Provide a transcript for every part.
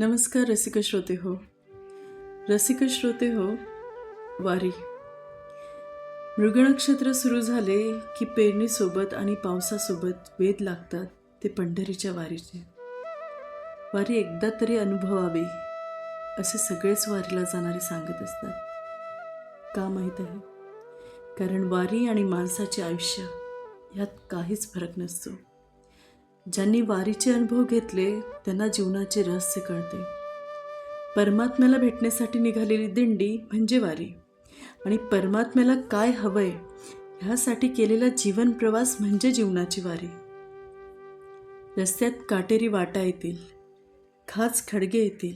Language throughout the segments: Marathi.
नमस्कार रसिक श्रोते हो. रसिक श्रोते हो वारी. मृगनक्षत्र सुरू झाले की पेरणीसोबत आणि पावसासोबत वेध लागतात ते पंढरीच्या वारीचे. वारी एकदा तरी अनुभवावी असे सगळेच वारीला जाणारे सांगत असतात. का माहीत आहे? कारण वारी आणि माणसाचे आयुष्य ह्यात काहीच फरक नसतो. ज्यांनी वारीचे अनुभव घेतले त्यांना जीवनाचे रहस्य कळते. परमात्म्याला भेटण्यासाठी निघालेली दिंडी म्हणजे वारी. आणि परमात्म्याला काय हवंय ह्यासाठी केलेला जीवन प्रवास म्हणजे जीवनाची वारी. रस्त्यात काटेरी वाटा येतील खाच खडगे येतील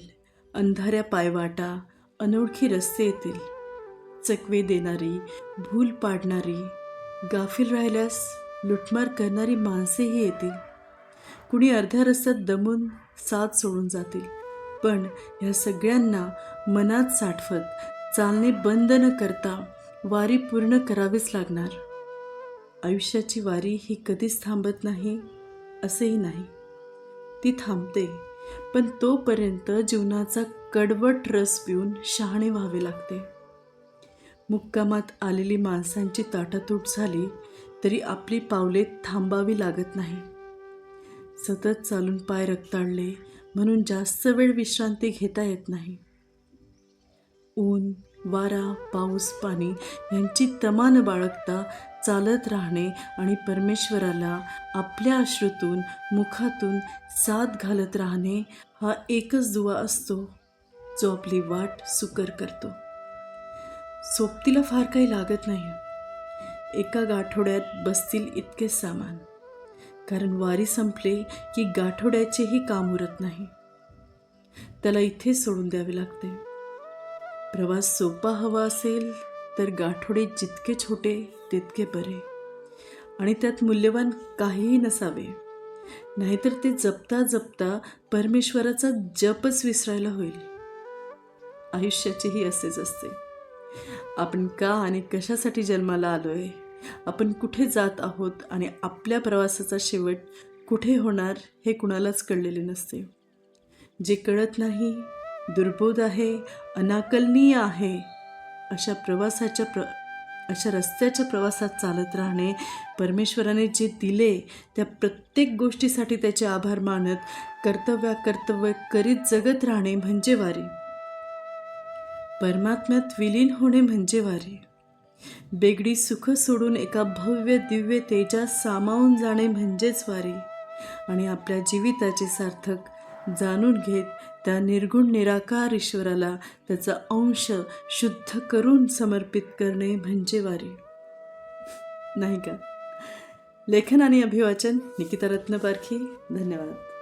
अंधाऱ्या पायवाटा अनोळखी रस्ते येतील. चकवे देणारी भूल पाडणारी गाफील राहिल्यास लुटमार करणारी माणसेही येतील. कुणी अर्ध्या रस्त्यात दमून साथ सोडून जातील. पण ह्या सगळ्यांना मनात साठवत चालणे बंद न करता वारी पूर्ण करावीच लागणार. आयुष्याची वारी ही कधीच थांबत नाही असेही नाही. ती थांबते पण तोपर्यंत जीवनाचा कडवट रस पिऊन शहाणे व्हावे लागते. मुक्कामात आलेली माणसांची ताटातूट झाली तरी आपली पावले थांबावी लागत नाही सतत चालून पाय रक्ताळले म्हणून जास्त वेळ विश्रांती घेता येत नाही. ऊन वारा पाऊस पाणी यांची तमान बाळगता चालत राहणे आणि परमेश्वराला आपल्या अश्रूतून मुखातून साथ घालत राहणे हा एकच दुवा असतो जो आपली वाट सुकर करतो. सोबतीला फार काही लागत नाही. एका गाठोड्यात बसतील इतके सामान. कारण वारी संपले की गाठोड्याचेही काम उरत नाही. त्याला इथे सोडून द्यावे लागते. प्रवास सोपा हवा असेल तर गाठोडे जितके छोटे तितके बरे. आणि त्यात मूल्यवान काहीही नसावे. नाहीतर ते जपता जपता परमेश्वराचा जपच विसरायला होईल. आयुष्याचेही असेच असते. आपण का आणि कशासाठी जन्माला आलोय? आपण कुठे जात आहोत आणि आपल्या प्रवासाचा शेवट कुठे होणार हे कुणालाच कळलेले नसते. जे कळत नाही दुर्बोध आहे अनाकलनीय आहे अशा प्रवासाच्या प्र अशा रस्त्याच्या प्रवासात चालत राहणे परमेश्वराने जे दिले त्या प्रत्येक गोष्टीसाठी त्याचे आभार मानत कर्तव्या कर्तव्य करीत जगत राहणे म्हणजे वारी. परमात्म्यात विलीन होणे म्हणजे वारी. बेगडी सुख सोडून एका भव्य दिव्य तेजात सामावून जाणे म्हणजेच वारी आणि आपल्या जीविताचे सार्थक जाणून घेत त्या निर्गुण निराकार ईश्वराला त्याचा अंश शुद्ध करून समर्पित करणे म्हणजे वारी. नाही का? लेखन आणि अभिवाचन निकिता रत्नपारखी धन्यवाद.